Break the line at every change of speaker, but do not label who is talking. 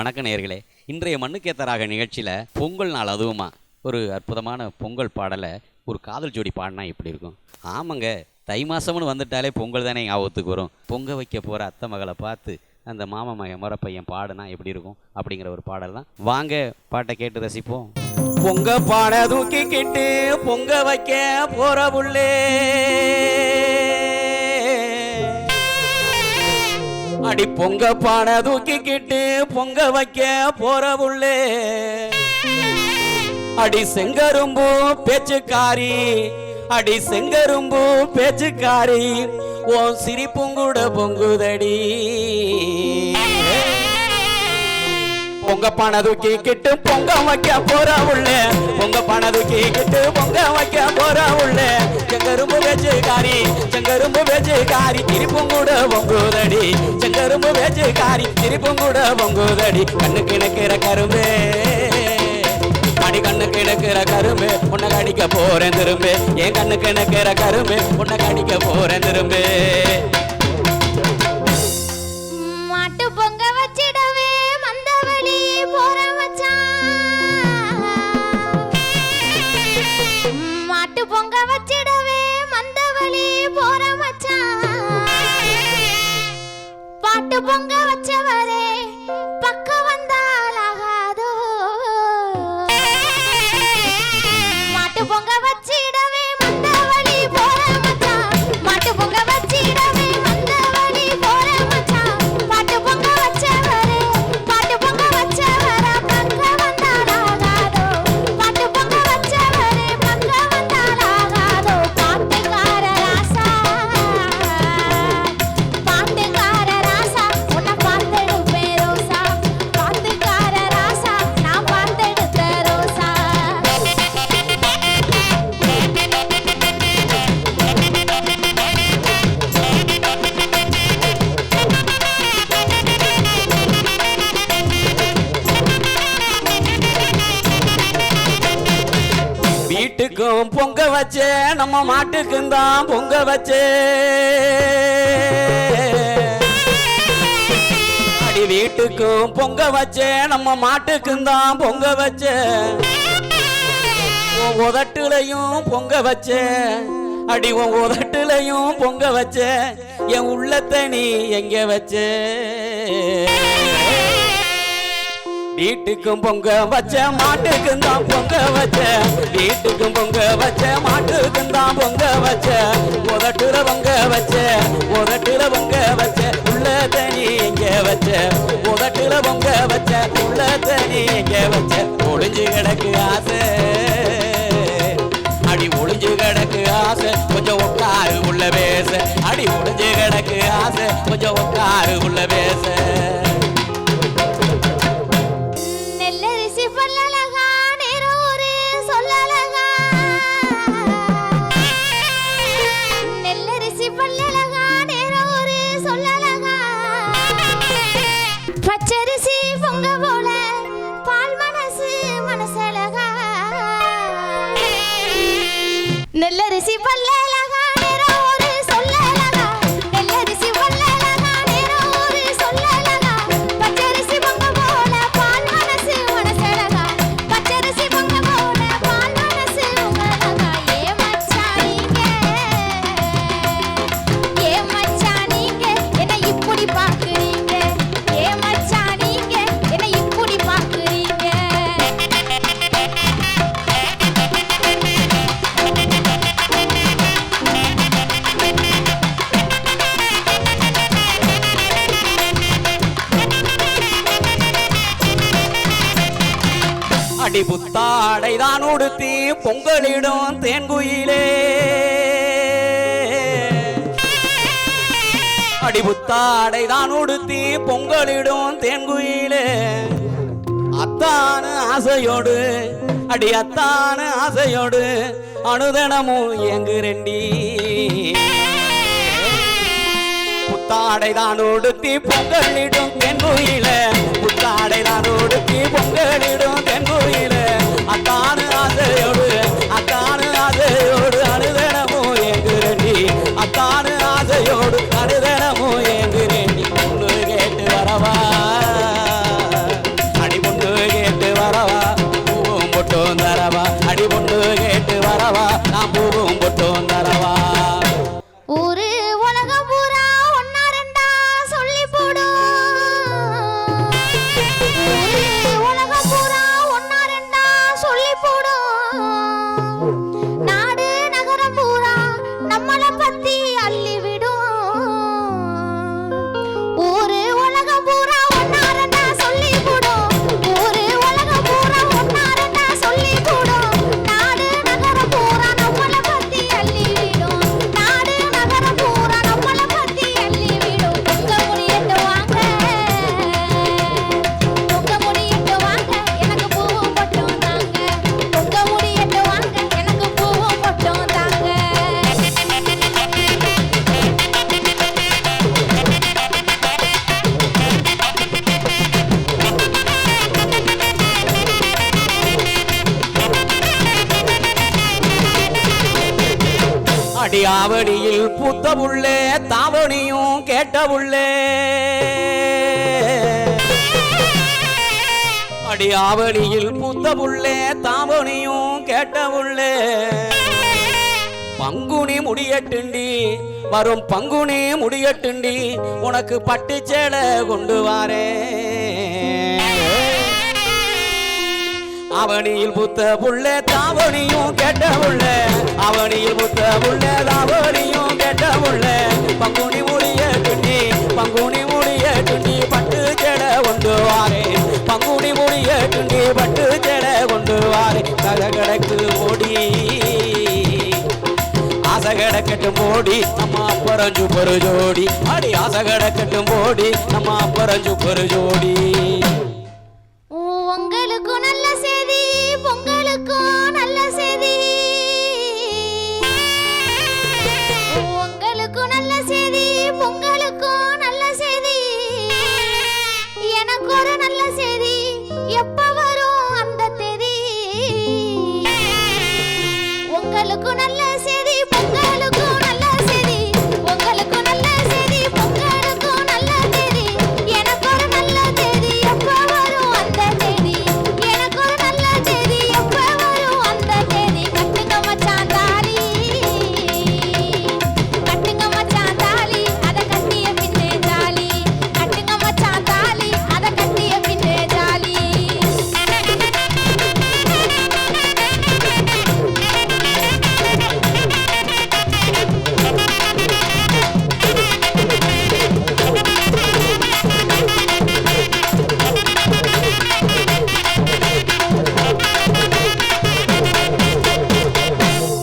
வணக்க நேர்களே இன்றைய மண்ணுக்கேத்தராக நிகழ்ச்சியில் பொங்கல் நாள் அதுவுமா. ஒரு அற்புதமான பொங்கல் பாடலை ஒரு காதல் ஜோடி பாடினா எப்படி இருக்கும்? ஆமாங்க தை மாதம்னு வந்துட்டாலே பொங்கல் தானே ஞாபகத்துக்கு வரும். பொங்க வைக்க போகிற அத்தை மகளை பார்த்து அந்த மாமா மகன் முறை பையன் பாடுனா எப்படி இருக்கும்? அப்படிங்கிற ஒரு பாடல் தான். வாங்க பாட்டை கேட்டு ரசிப்போம். பொங்க பாட தூக்கிக்கிட்டு பொங்க வைக்க போற புள்ளே. அடி பொங்க பானை தூக்கிக்கிட்டு பொங்க வைக்க போற உள்ளே. அடி செங்கரும்பு பேச்சுக்காரி அடி செங்கரும்பு பேச்சுக்காரி ஓ சிரிப்புங்கூட பொங்குதடி. பொங்க பானை தூக்கிக்கிட்டு பொங்க வைக்க போற உள்ள. பொங்க பானை தூக்கிக்கிட்டு பொங்க வைக்க போற உள்ள. செங்கரும்பு வேச்சுக்காரி செங்கரும்பு வேச்சுக்காரி திருப்பும் கூட பொங்குதடி. செங்கரும்பு வேச்சுக்காரி திருப்பும் கூட பொங்குதடி. கண்ணு கிணக்கிற கரும்பே அடி கண்ணு கிணக்கிற கரும்பு உன்னை கடிக்க போறேன் திரும்பு. என் கண்ணு கிணக்கிற கரும்பு உன்னை கடிக்க போறேன் திரும்பு.
பாட்டு பொங்க பொங்க
வச்சே நம்ம மாட்டுக்கும் தான் பொங்க வச்சே. அடி வீட்டுக்கும் பொங்க வச்சே நம்ம மாட்டுக்கும் தான் பொங்க வச்சே. உன் உதட்டுலையும் பொங்க வச்சே. அடி உன் உதட்டுலையும் பொங்க வச்சே. என் உள்ளத்தை நீ எங்க வச்சே? வீட்டுக்கும் பொங்க வச்ச மாட்டுக்கும் தான் பொங்க வச்ச. வீட்டுக்கும் பொங்க வச்ச மாட்டுக்கும் தான் பொங்க வச்ச. உதட்டுல பொங்க வச்ச உதட்டுல பொங்க வச்ச உள்ள தனி இங்க வச்ச. உதட்டுல பொங்க வச்ச உள்ள தனி இங்க வச்ச. ஒளிஞ்சு கிடக்கு ஆசை. அடி ஒளிஞ்சு கிடக்கு ஆசை கொஞ்சம் உட்காரு உள்ள பேச. அடி ஒளிஞ்சு கிடக்கு ஆசை கொஞ்சம் உட்காரு உள்ள பேச.
பச்சரிசி பொங்க போல பால் மனசு மனசழகா நெல்லரிசி பல்ல
அடி புத்தாடை தான் உடுத்தி பொங்கலிடும் தேன்குயிலே. அடி புத்தாடை தான் உடுத்தி பொங்கலிடும் தேன்குயிலே. அத்தான ஆசையோடு அடி அத்தான ஆசையோடு அனுதனமும் எங்குரெண்டி புத்தாடை தான் உடுத்தி பொங்கலிடும் தேன்குயிலே. புத்தாடை தான் அடி ஆவடியில் பூத்த உள்ளே தாவணியும் கேட்ட உள்ளே அடி ஆவடியில் பூத்த உள்ளே தாவணியும் கேட்ட உள்ளே பங்குனி முடியட்டுண்டி வரும் பங்குனி முடியட்டுண்டி உனக்கு பட்டு சேலை கொண்டு வாரேன் அவனியில் புத்த புள்ள தாவணியும் கெட்ட புள்ள. அவனியில் புத்த புள்ள தாவணியும் கெட்ட புள்ள. பங்குனி மொழிய துண்டி பங்குனி மொழிய துண்டி பட்டு ஜட கொண்டு வாரே. பங்குனி மொழிய துண்டி பட்டு ஜட கொண்டு வாரே. தக கிடக்கு ஓடி ஆசை போடி நம்ம பரஞ்சு பெரு ஜோடி அடி ஆசை போடி நம்ம பரஞ்சு பெரு ஜோடி పొంగలకు నల్లేసేది పొంగలకు